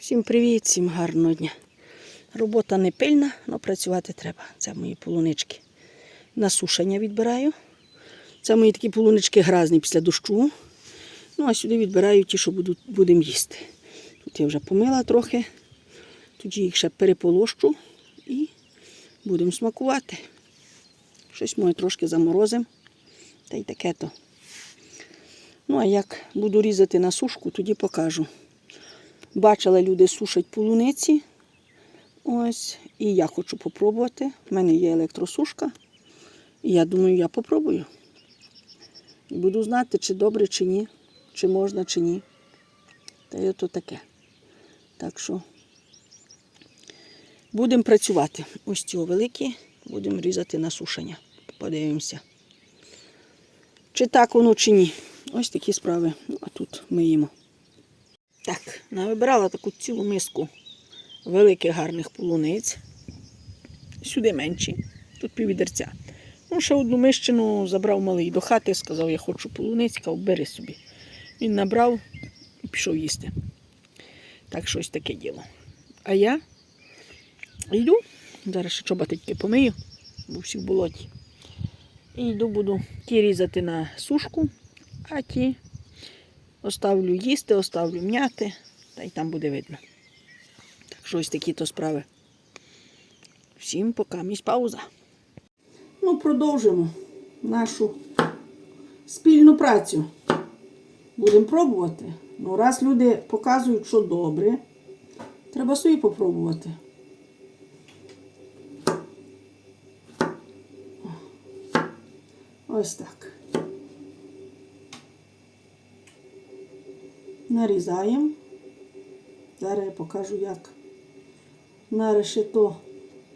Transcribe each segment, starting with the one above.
Всім привіт, всім гарного дня. Робота не пильна, але працювати треба. Це мої полунички. На сушення відбираю. Це мої такі полунички гразні після дощу. Ну, а сюди відбираю ті, що будемо їсти. Тут я вже помила трохи, тоді їх ще переполощу і будемо смакувати. Щось моє трошки заморозимо. Та й таке то. Ну, а як буду різати на сушку, тоді покажу. Бачила, люди сушать полуниці. Ось. І я хочу попробувати. У мене є електросушка. І я думаю, я попробую. І буду знати, чи добре, чи ні, чи можна, чи ні. Та й ото таке. Так що будемо працювати. Ось ці великі, будемо різати на сушення. Подивимося. Чи так воно, чи ні. Ось такі справи. Ну, а тут ми їмо. Так, навибирала таку цілу миску великих гарних полуниць. Сюди менші, тут піввідерця. Ну, ще одну мищину забрав малий до хати, сказав, я хочу полуниць, сказав, бери собі. Він набрав і пішов їсти. Так, щось таке діло. А я йду, зараз ще чоботики помию, бо всі в болоті. І йду, буду ті різати на сушку, а ті Оставлю їсти, оставлю м'яти, та й там буде видно. Так що ось такі то справи. Всім пока, місь пауза. Ну, продовжимо нашу спільну працю. Будемо пробувати. Ну, раз люди показують, що добре, треба собі попробувати. Ось так. Нарізаємо. Зараз я покажу, як на решето,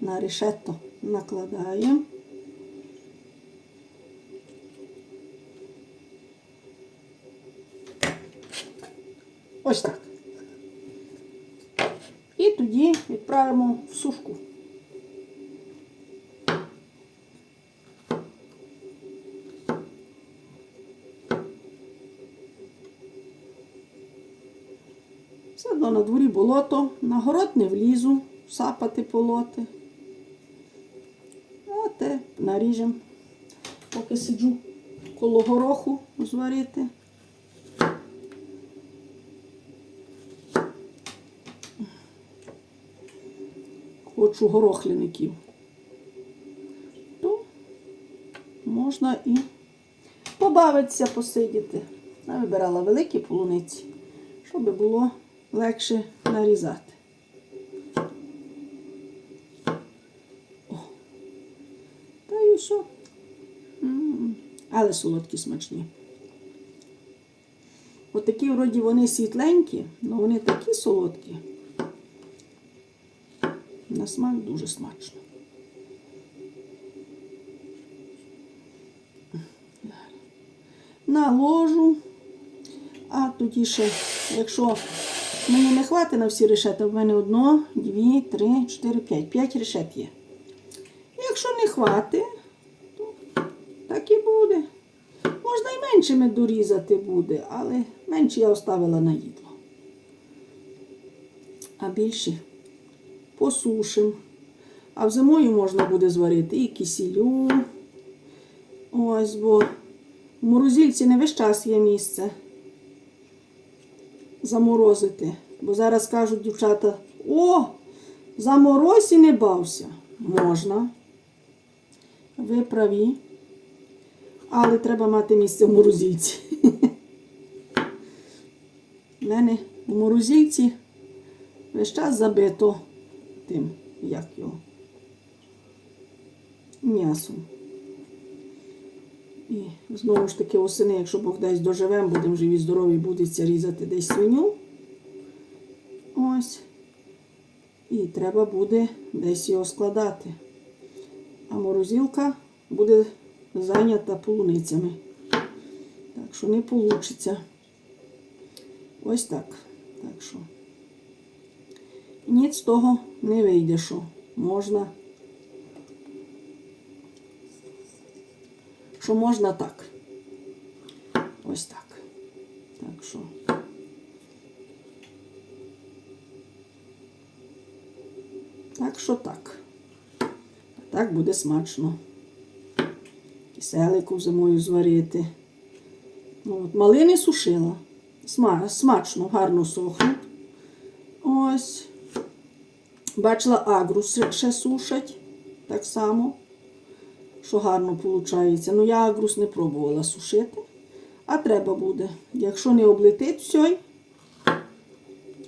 на решето накладаємо. Ось так. І тоді відправимо в сушку. Все одно на дворі болото, на город не влізу, сапати полоти. А те наріжемо, поки сиджу коло гороху зварити. Хочу горохляників. То можна і побавитися, посидіти. Я вибирала великі полуниці, щоб було легше нарізати. О. Та що? М, Але солодкі смачні. Отакі, вроді, вони світленькі, але вони такі солодкі. На смак дуже смачно. Наложу, а тоді ще, якщо Мені не хватить на всі решета. В мене одно, дві, три, чотири, п'ять. П'ять решет є. Якщо не хватить, то так і буде. Можна і меншими дорізати буде, але менше я оставила на їдло. А більше посушим. А зимою можна буде зварити і кисілю. Ось, бо в морозильці не весь час є місце заморозити. Бо зараз кажуть дівчата, о, заморозь і не бався. Можна. Ви праві. Але треба мати місце в морозильці. У мене в морозильці весь час забито тим, як його, м'ясом. І знову ж таки осени, якщо Бог дасть доживемо, будемо живі, здорові, будеться різати десь свиню. Ось. І треба буде десь його складати. А морозилка буде зайнята полуницями. Так що не вийде. Ось так. Так що ніц з того не вийде, що можна. Що можна так. Ось так. Так що Так що так. Так буде смачно. Киселику зимою зварити. Ну, от, малини сушила. Сма- смачно, гарно сохнуть. Ось. Бачила, агрус ще сушать. Так само. Що гарно виходить. Ну, я агрус не пробувала сушити. А треба буде. Якщо не облетить все,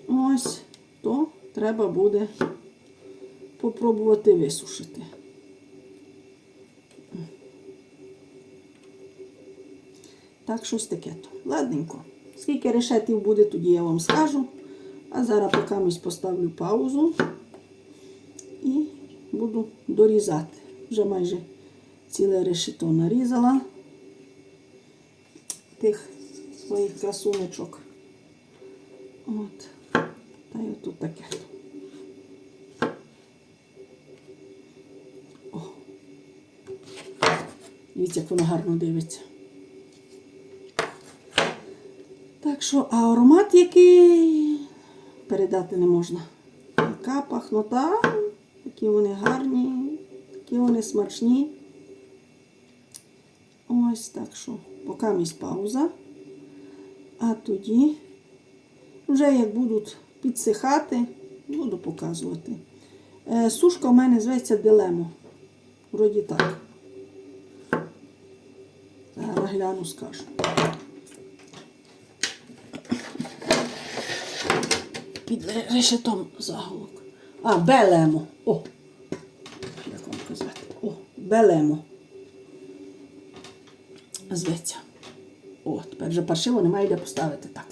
ось, то треба буде попробувати висушити. Так, щось таке то. Ладненько. Скільки решетів буде, тоді я вам скажу. А зараз поки поставлю паузу і буду дорізати. Вже майже ціле решето нарізала тих своїх красунечок. От. Та й отут таке. О. Дивіться, як воно гарно дивиться. Так що, а аромат який передати не можна. Яка пахнота, такі вони гарні, такі вони смачні. Ось так що, поки місць пауза. А тоді, вже як будуть підсихати, буду показувати. Е, сушка у мене зветься Делемо. Вроді так. Зараз гляну, скажу. Під решетом заголовок. А, Белемо. О! Як вам казати? О, Белемо. Зветься. О, тепер вже паршиво немає де поставити. Так.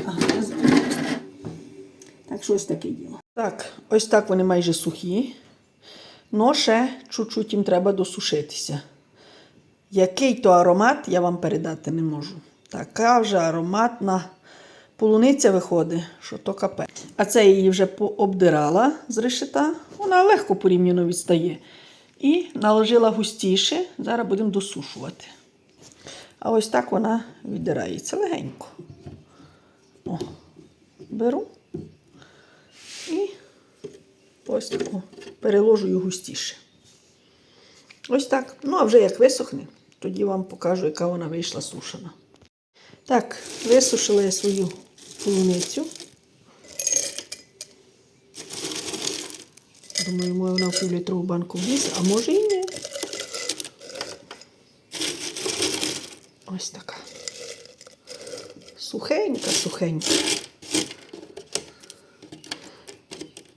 Так що ось таке діло. Так, ось так вони майже сухі. Но ще чуть-чуть їм треба досушитися. Який то аромат, я вам передати не можу. Така вже ароматна полуниця виходить, що то капець. А це її вже пообдирала з решета. Вона легко порівняно відстає. І наложила густіше. Зараз будемо досушувати. А ось так вона віддирається легенько. О, беру і ось таку переложую густіше. Ось так. Ну, а вже як висохне, тоді вам покажу, яка вона вийшла сушена. Так, висушила я свою полуницю. Думаю, вона в півлітрову банку влізе, а може і ні. Ось така. Сухенька, сухенька.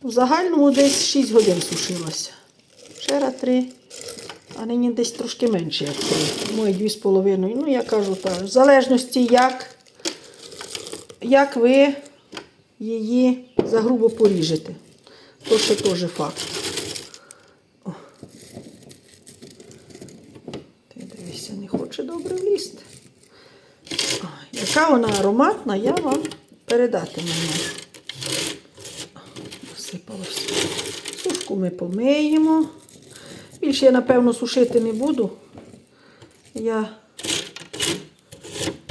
В загальному десь 6 годин сушилася. Вчора 3, а нині десь трошки менше, як 3. Мої 2,5. Ну, я кажу так, в залежності, як, як ви її загрубо поріжете. То ще теж факт. О. Ти не хоче добре влізти. Яка вона ароматна, я вам передати не можу. Насипалося. Сушку ми помиємо. Більше я, напевно, сушити не буду. Я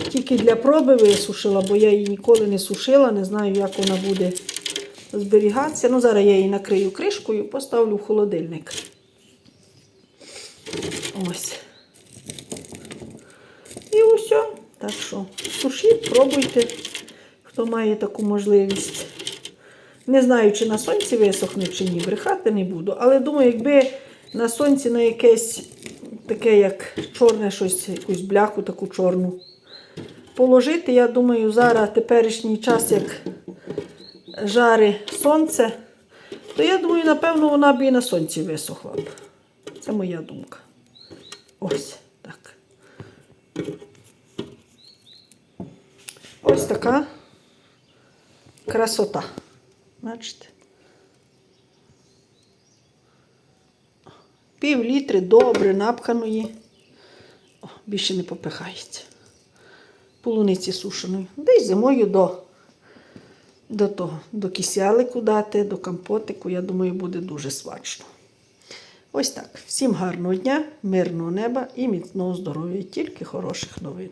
тільки для проби висушила, бо я її ніколи не сушила, не знаю, як вона буде зберігатися. Ну, зараз я її накрию кришкою, поставлю в холодильник. Ось. І усе. Так що, сушіть, пробуйте, хто має таку можливість. Не знаю, чи на сонці висохне, чи ні, брехати не буду. Але думаю, якби на сонці на якесь таке, як чорне щось, якусь бляху таку чорну положити, я думаю, зараз теперішній час, як жари сонце, то я думаю, напевно, вона б і на сонці висохла б. Це моя думка. Ось так. Ось така красота. Бачите? Пів літри добре напханої. О, більше не попихається. Полуниці сушеної. Десь зимою до, до того, до кисялику дати, до компотику, я думаю, буде дуже смачно. Ось так. Всім гарного дня, мирного неба і міцного здоров'я, тільки хороших новин.